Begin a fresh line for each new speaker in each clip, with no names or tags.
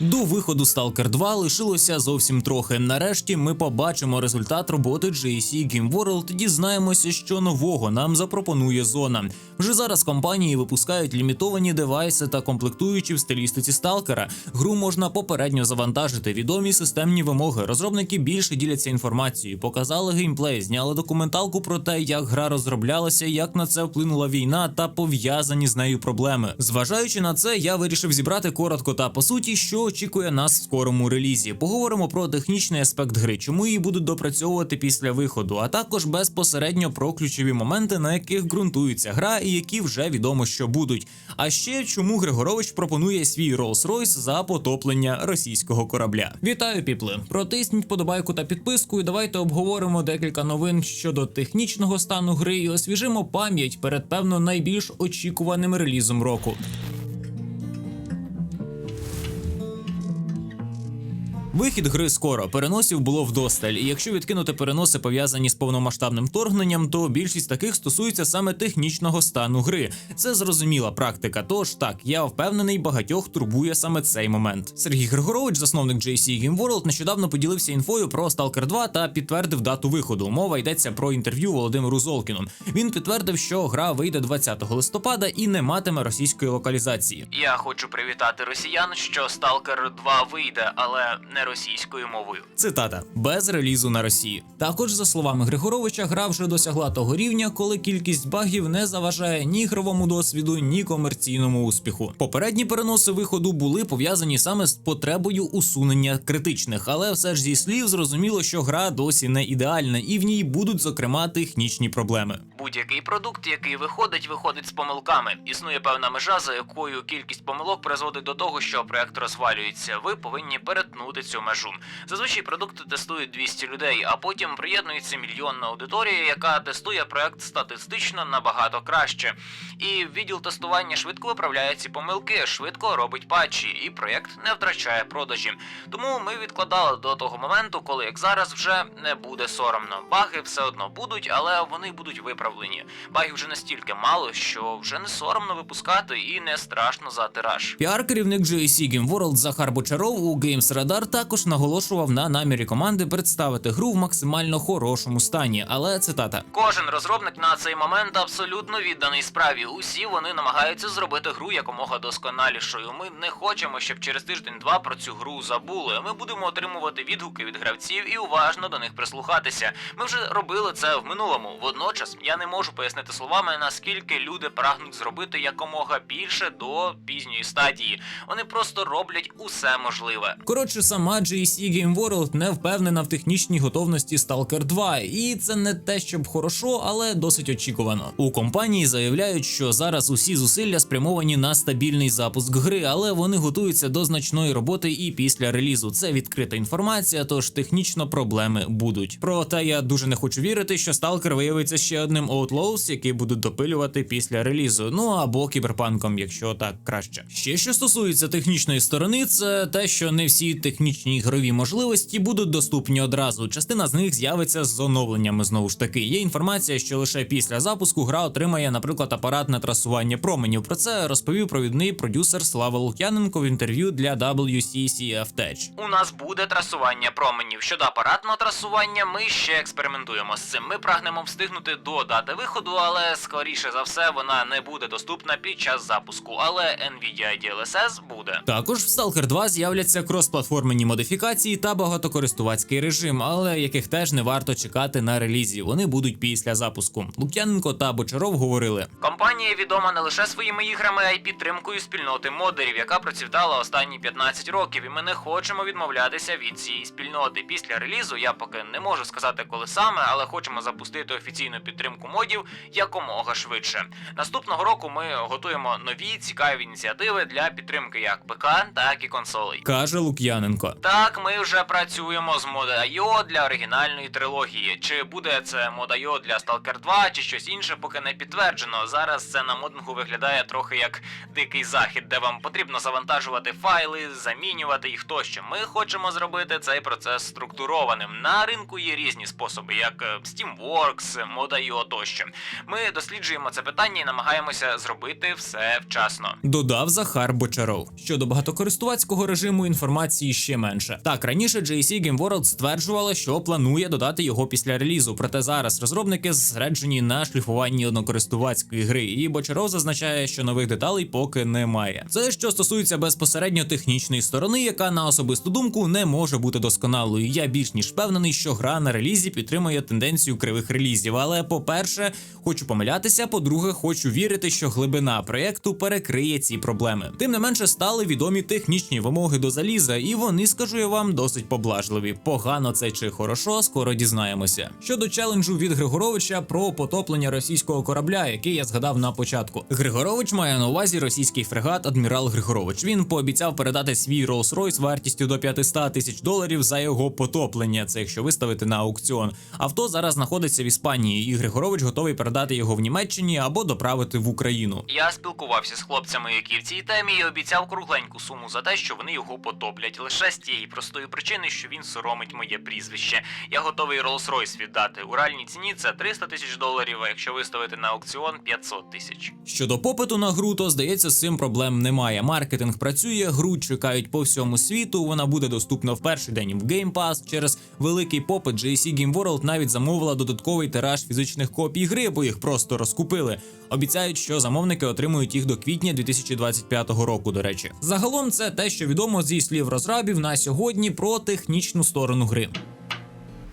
До виходу Stalker 2 лишилося зовсім трохи. Нарешті ми побачимо результат роботи GSC Game World, дізнаємося, що нового нам запропонує зона. Вже зараз компанії випускають лімітовані девайси та комплектуючі в стилістиці сталкера. Гру можна попередньо завантажити. Відомі системні вимоги. Розробники більше діляться інформацією, показали геймплей, зняли документалку про те, як гра розроблялася, як на це вплинула війна та пов'язані з нею проблеми. Зважаючи на це, я вирішив зібрати коротко та по суті, що очікує нас в скорому релізі. Поговоримо про технічний аспект гри, чому її будуть допрацьовувати після виходу, а також безпосередньо про ключові моменти, на яких ґрунтується гра, і які вже відомо, що будуть. А ще чому Григорович пропонує свій Rolls-Royce за потоплення російського корабля. Вітаю, піпли! Протисніть подобайку та підписку. І давайте обговоримо декілька новин щодо технічного стану гри і освіжимо пам'ять перед певно найбільш очікуваним релізом року. Вихід гри скоро переносів було вдосталь, і якщо відкинути переноси пов'язані з повномасштабним вторгненням, то більшість таких стосується саме технічного стану гри. Це зрозуміла практика. Тож так, я впевнений, багатьох турбує саме цей момент. Сергій Григорович, засновник JC Game World, нещодавно поділився інфою про Stalker 2 та підтвердив дату виходу. Мова йдеться про інтерв'ю Володимиру Золкіну. Він підтвердив, що гра вийде 20 листопада і не матиме російської локалізації.
Я хочу привітати росіян, що Stalker 2 вийде, але не російською мовою.
Цитата без релізу на Росії. Також за словами Григоровича, гра вже досягла того рівня, коли кількість багів не заважає ні ігровому досвіду, ні комерційному успіху. Попередні переноси виходу були пов'язані саме з потребою усунення критичних, але все ж зі слів зрозуміло, що гра досі не ідеальна, і в ній будуть зокрема технічні проблеми.
Будь-який продукт, який виходить, виходить з помилками. Існує певна межа, за якою кількість помилок призводить до того, що проект розвалюється. Ви повинні перетнути цю межу. Зазвичай продукти тестують 200 людей, а потім приєднується мільйонна аудиторія, яка тестує проект статистично набагато краще. І відділ тестування швидко виправляє ці помилки, швидко робить патчі, і проект не втрачає продажі. Тому ми відкладали до того моменту, коли як зараз вже не буде соромно. Баги все одно будуть, але вони будуть виправлені. Багів вже настільки мало, що вже не соромно випускати і не страшно за тираж.
Піар-керівник GSC Game World Захар Бочаров у Games Radar також наголошував на намірі команди представити гру в максимально хорошому стані. Але цитата:
Кожен розробник на цей момент абсолютно відданий справі. Усі вони намагаються зробити гру якомога досконалішою. Ми не хочемо, щоб через тиждень-два про цю гру забули. Ми будемо отримувати відгуки від гравців і уважно до них прислухатися. Ми вже робили це в минулому. Водночас я не можу пояснити словами, наскільки люди прагнуть зробити якомога більше до пізньої стадії. Вони просто роблять усе можливе.
Коротше, сама GSC Game World не впевнена в технічній готовності Stalker 2, і це не те, щоб хорошо, але досить очікувано. У компанії заявляють, що зараз усі зусилля спрямовані на стабільний запуск гри, але вони готуються до значної роботи і після релізу. Це відкрита інформація, тож технічно проблеми будуть. Проте я дуже не хочу вірити, що Stalker виявиться ще одним Outlaws, який будуть допилювати після релізу. Ну або кіберпанком, якщо так краще. Ще що стосується технічної сторони, це те, що не всі технічні ігрові можливості будуть доступні одразу. Частина з них з'явиться з оновленнями. Знову ж таки, є інформація, що лише після запуску гра отримає, наприклад, апаратне трасування променів. Про це розповів провідний продюсер Слава Лук'яненко в інтерв'ю для WCCF Tech.
У нас буде трасування променів. Щодо апаратного трасування, ми ще експериментуємо з цим. Ми прагнемо встигнути до дати виходу, але скоріше за все вона не буде доступна під час запуску. Але NVIDIA DLSS буде.
Також в Stalker 2 з'являться кросплатформенні модифікації та багатокористувацький режим, але яких теж не варто чекати на релізі. Вони будуть після запуску. Лук'яненко та Бочаров говорили.
Компанія відома не лише своїми іграми, а й підтримкою спільноти модерів, яка процвітала останні 15 років, і ми не хочемо відмовлятися від цієї спільноти. Після релізу я поки не можу сказати, коли саме, але хочемо запустити офіційну підтримку модів якомога швидше. Наступного року ми готуємо нові цікаві ініціативи для підтримки як ПК, так і консолей.
Каже Лук'яненко.
Так, ми вже працюємо з Mod.io для оригінальної трилогії. Чи буде це Mod.io для Stalker 2, чи щось інше, поки не підтверджено. Зараз це на модингу виглядає трохи як дикий захід, де вам потрібно завантажувати файли, замінювати їх тощо. Ми хочемо зробити цей процес структурованим. На ринку є різні способи, як е, Steamworks, Mod.io тощо. Ми досліджуємо це питання і намагаємося зробити все вчасно.
Додав Захар Бочаров. Щодо багатокористувацького режиму інформації ще менше. Так раніше JC Game World стверджувала, що планує додати його після релізу. Проте зараз розробники зосереджені на шліфуванні однокористувацької гри. І Бочаров зазначає, що нових деталей поки немає. Це що стосується безпосередньо технічної сторони, яка на особисту думку не може бути досконалою. Я більш ніж впевнений, що гра на релізі підтримує тенденцію кривих релізів. Але по-перше, хочу помилятися. По-друге, хочу вірити, що глибина проєкту перекриє ці проблеми. Тим не менше стали відомі технічні вимоги до заліза, і вони, скажу я вам, досить поблажливі. Погано це чи хорошо, скоро дізнаємося. Щодо челенджу від Григоровича про потоплення російського корабля, який я згадав на початку. Григорович має на увазі російський фрегат Адмірал Григорович. Він пообіцяв передати свій Rolls-Royce вартістю до 500 тисяч доларів за його потоплення. Це якщо виставити на аукціон. Авто зараз знаходиться в Іспанії, і Григорович готовий передати його в Німеччині або доправити в Україну.
Я спілкувався з хлопцями, які в цій темі, і обіцяв кругленьку суму за те, що вони його потоплять. Лише з тієї простої причини, що він соромить моє прізвище. Я готовий Rolls-Royce віддати. У реальній ціні це 300 тисяч доларів, а якщо виставити на аукціон 500 тисяч.
Щодо попиту на гру, то здається, з цим проблем немає. Маркетинг працює, гру чекають по всьому світу. Вона буде доступна в перший день в Game Pass. Через великий попит GSC Game World навіть замовила додатковий тираж фізичних копій гри, бо їх просто розкупили. Обіцяють, що замовники отримують їх до квітня 2025 року. До речі, загалом це те, що відомо зі слів розрабів на сьогодні про технічну сторону гри.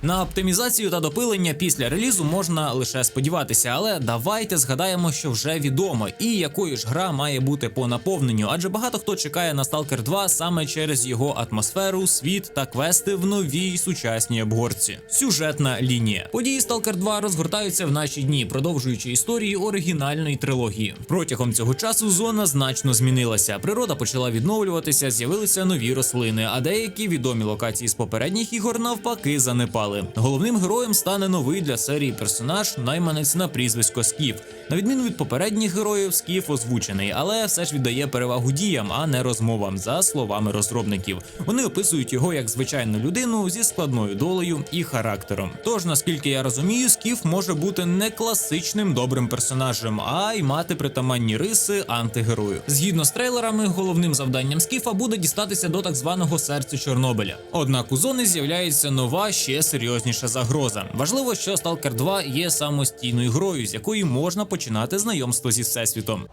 На оптимізацію та допилення після релізу можна лише сподіватися, але давайте згадаємо, що вже відомо, і якою ж гра має бути по наповненню, адже багато хто чекає на Stalker 2 саме через його атмосферу, світ та квести в новій сучасній обгорці. Сюжетна лінія. Події Stalker 2 розгортаються в наші дні, продовжуючи історії оригінальної трилогії. Протягом цього часу зона значно змінилася. Природа почала відновлюватися, з'явилися нові рослини, а деякі відомі локації з попередніх ігор навпаки занепали. Головним героєм стане новий для серії персонаж, найманець на прізвисько Скіф. На відміну від попередніх героїв, Скіф озвучений, але все ж віддає перевагу діям, а не розмовам, за словами розробників. Вони описують його як звичайну людину зі складною долею і характером. Тож, наскільки я розумію, Скіф може бути не класичним добрим персонажем, а й мати притаманні риси антигерою. Згідно з трейлерами, головним завданням Скіфа буде дістатися до так званого серця Чорнобиля. Однак у зони з'являється нова ще серйозніша загроза. Важливо, що Stalker 2 є самостійною грою, з якої можна починати знайомство зі всесвітом.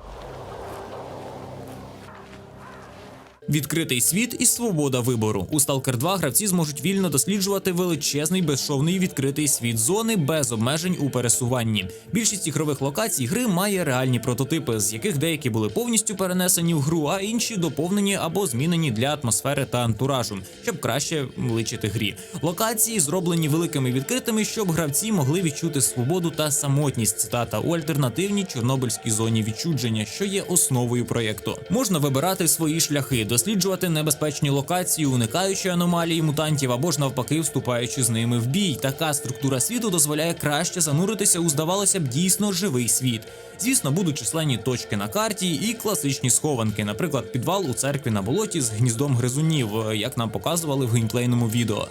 Відкритий світ і свобода вибору. У Stalker 2 гравці зможуть вільно досліджувати величезний безшовний відкритий світ зони без обмежень у пересуванні. Більшість ігрових локацій гри має реальні прототипи, з яких деякі були повністю перенесені в гру, а інші доповнені або змінені для атмосфери та антуражу, щоб краще личити грі. Локації зроблені великими відкритими, щоб гравці могли відчути свободу та самотність. Цитата у альтернативній чорнобильській зоні відчудження, що є основою проєкту. Можна вибирати свої шляхи, досліджувати небезпечні локації, уникаючи аномалії мутантів або ж навпаки вступаючи з ними в бій. Така структура світу дозволяє краще зануритися у здавалося б дійсно живий світ. Звісно, будуть численні точки на карті і класичні схованки, наприклад, підвал у церкві на болоті з гніздом гризунів, як нам показували в геймплейному відео.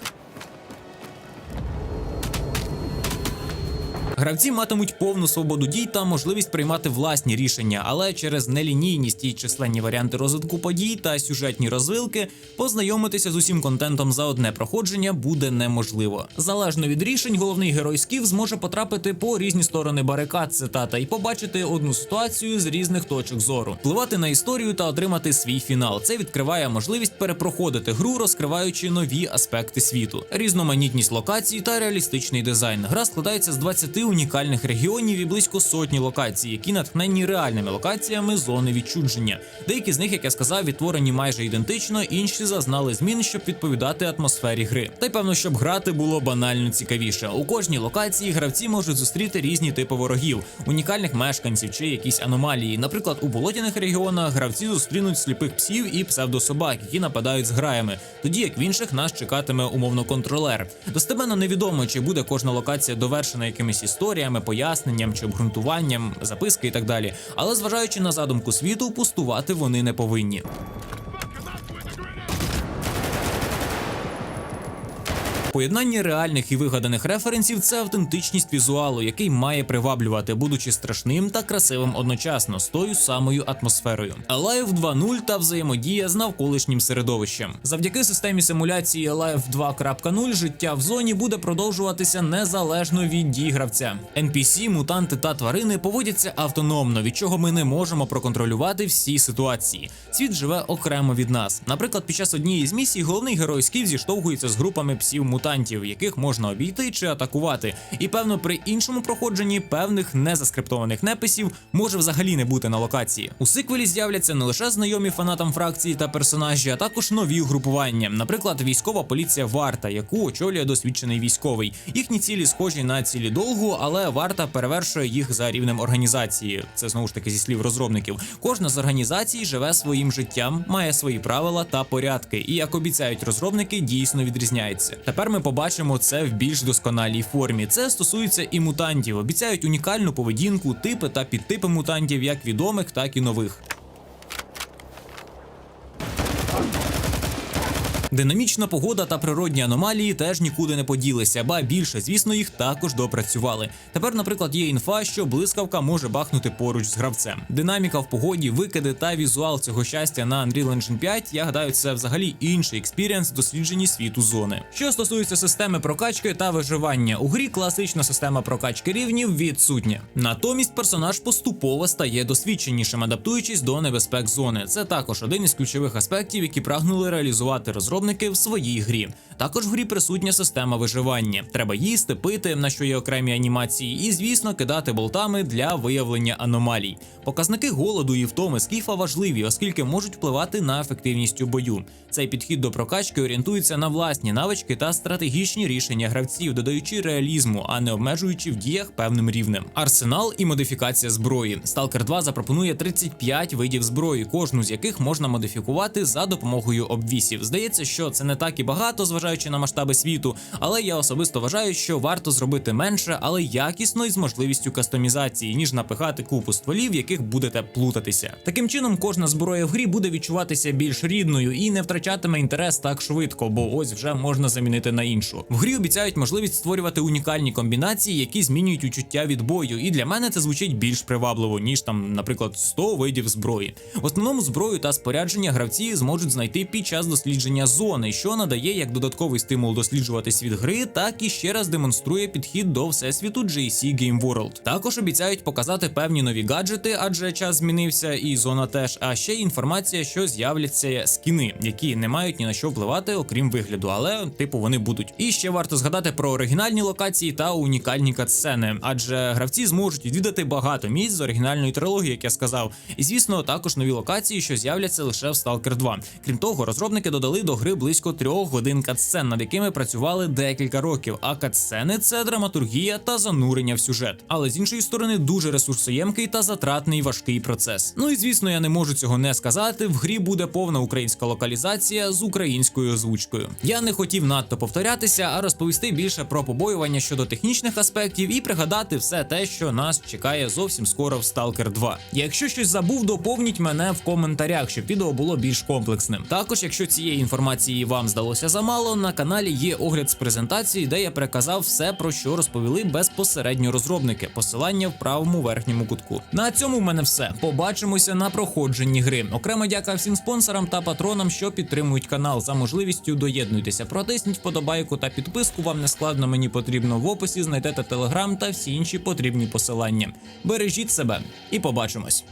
Гравці матимуть повну свободу дій та можливість приймати власні рішення, але через нелінійність і численні варіанти розвитку подій та сюжетні розвилки познайомитися з усім контентом за одне проходження буде неможливо. Залежно від рішень, головний герой Скіф зможе потрапити по різні сторони барикад, цитата, і побачити одну ситуацію з різних точок зору, впливати на історію та отримати свій фінал. Це відкриває можливість перепроходити гру, розкриваючи нові аспекти світу, різноманітність локацій та реалістичний дизайн. Гра складається з 20 унікальних регіонів і близько сотні локацій, які натхнені реальними локаціями зони відчудження. Деякі з них, як я сказав, відтворені майже ідентично, інші зазнали змін, щоб відповідати атмосфері гри. Та й певно, щоб грати було банально цікавіше. У кожній локації гравці можуть зустріти різні типи ворогів, унікальних мешканців чи якісь аномалії. Наприклад, у болотяних регіонах гравці зустрінуть сліпих псів і псевдособак, які нападають з граями, тоді як в інших нас чекатиме умовно контролер. Достеменно невідомо, чи буде кожна локація довершена якимись історіями, поясненням чи обґрунтуванням, записки і так далі. Але зважаючи на задумку світу, пустувати вони не повинні. Поєднання реальних і вигаданих референсів це автентичність візуалу, який має приваблювати, будучи страшним та красивим одночасно з тою самою атмосферою. Alive 2.0 та взаємодія з навколишнім середовищем. Завдяки системі симуляції Alive 2.0 життя в зоні буде продовжуватися незалежно від дій гравця. NPC, мутанти та тварини поводяться автономно, від чого ми не можемо проконтролювати всі ситуації. Світ живе окремо від нас. Наприклад, під час однієї з місій головний герой Скіф зіштовхується з групами псів-мутантів, яких можна обійти чи атакувати. І певно, при іншому проходженні певних незаскриптованих неписів може взагалі не бути на локації. У сиквелі з'являться не лише знайомі фанатам фракції та персонажі, а також нові угрупування. Наприклад, військова поліція Варта, яку очолює досвідчений військовий. Їхні цілі схожі на цілі довгу, але варта перевершує їх за рівнем організації. Це знову ж таки зі слів розробників. Кожна з організацій живе своїм життям, має свої правила та порядки, і як обіцяють розробники, дійсно відрізняється. Тепер ми побачимо це в більш досконалій формі. Це стосується і мутантів. Обіцяють унікальну поведінку, типи та підтипи мутантів, як відомих, так і нових. Динамічна погода та природні аномалії теж нікуди не поділися, ба більше, звісно, їх також допрацювали. Тепер, наприклад, є інфа, що блискавка може бахнути поруч з гравцем. Динаміка в погоді, викиди та візуал цього щастя на Unreal Engine 5, я гадаю, це взагалі інший експірієнс в дослідженні світу зони. Що стосується системи прокачки та виживання, у грі класична система прокачки рівнів відсутня. Натомість персонаж поступово стає досвідченішим, адаптуючись до небезпек зони. Це також один із ключових аспектів, які прагнули реалізувати розробники в своїй грі. Також в грі присутня система виживання. Треба їсти, пити, на що є окремі анімації, і, звісно, кидати болтами для виявлення аномалій. Показники голоду і втоми скіфа важливі, оскільки можуть впливати на ефективність у бою. Цей підхід до прокачки орієнтується на власні навички та стратегічні рішення гравців, додаючи реалізму, а не обмежуючи в діях певним рівнем. Арсенал і модифікація зброї. Stalker 2 запропонує 35 видів зброї, кожну з яких можна модифікувати за допомогою обвісів. Здається, що це не так і багато, зважаючи на масштаби світу, але я особисто вважаю, що варто зробити менше, але якісно і з можливістю кастомізації, ніж напихати купу стволів, яких будете плутатися. Таким чином, кожна зброя в грі буде відчуватися більш рідною і не втрачатиме інтерес так швидко, бо ось вже можна замінити на іншу. В грі обіцяють можливість створювати унікальні комбінації, які змінюють учуття від бою. І для мене це звучить більш привабливо, ніж там, наприклад, 100 видів зброї. В основному зброю та спорядження гравці зможуть знайти під час дослідження зони, що надає як додатковий стимул досліджувати світ гри, так і ще раз демонструє підхід до всесвіту GC Game World. Також обіцяють показати певні нові гаджети, адже час змінився, і зона теж. А ще інформація, що з'являться скіни, які не мають ні на що впливати, окрім вигляду, але типу вони будуть. І ще варто згадати про оригінальні локації та унікальні катсцени, адже гравці зможуть відвідати багато місць з оригінальної трилогії, як я сказав. І звісно, також нові локації, що з'являться лише в Stalker 2. Крім того, розробники додали до гри близько трьох годин катсцен, над якими працювали декілька років. А катсцени це драматургія та занурення в сюжет. Але з іншої сторони, дуже ресурсоємкий та затратний важкий процес. Ну і звісно, я не можу цього не сказати. В грі буде повна українська локалізація з українською озвучкою. Я не хотів надто повторятися, а розповісти більше про побоювання щодо технічних аспектів і пригадати все те, що нас чекає зовсім скоро в Stalker 2. Якщо щось забув, доповніть мене в коментарях, щоб відео було більш комплексним. Також, якщо цієї інформації вам здалося замало, на каналі є огляд з презентації, де я переказав все, про що розповіли безпосередньо розробники. Посилання в правому верхньому кутку. На цьому в мене все. Побачимося на проходженні гри. Окремо дяка всім спонсорам та патронам, що підтримують канал. За можливістю доєднуйтеся. Протисніть вподобайку та підписку. Вам не складно, мені потрібно в описі. Знайдете телеграм та всі інші потрібні посилання. Бережіть себе і побачимось.